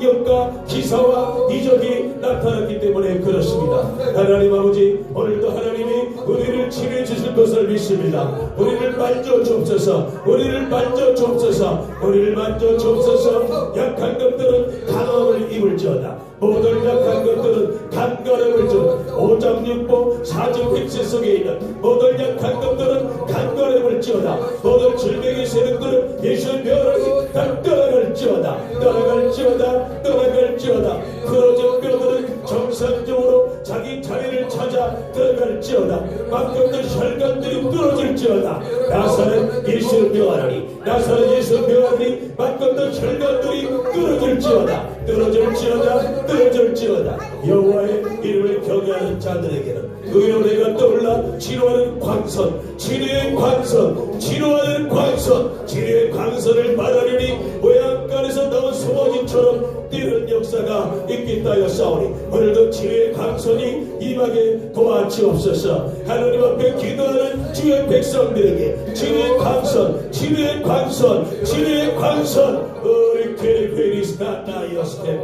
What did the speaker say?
능력과 기사와 이적이 나타났기 때문에 그렇습니다. 하나님 아버지 오늘도 하나님이 우리를 치료해 주실 것을 믿습니다. 우리를 만져 주옵소서 우리를 만져 주옵소서 우리를 만져 주옵소서 약한 것들은 강함을 입을지어다 모든 약한 것들은 간가름을 준 오장육보 사증백세 속에 있는 모든 약한 것들은 간가름을 지어다 모든 질병의 세력들은 예수의 멸하기 다 떠나갈지어다. 떠나갈지어다. 떠나갈지어다. 그러진 뼈들은 정상적으로 자기 자리를 찾아 들어갈지어다. 막혔던 혈관들이 뚫어질지어다. 나사는 예수를 묘하니 나사는 예수를 묘하니 막혔던 혈관들이 뚫어질지어다. 뚫어질지어다. 뚫어질지어다. 여호와의 이름을 경외하는 자들에게는 의로 내가 떠올라 치료하는 광선 치료의 광선 치료하는 광선 치료의 광선을 모양간에서 나온 소머지처럼 뛰는 역사가 있겠다여 싸우니 오늘도 치료의 광선이 임하게 도와주옵소서. 하나님 앞에 기도하는 주의 백성들에게 치료의 광선 치료의 광선 치료의 광선 우리 괴리 괴리 스타타이어스테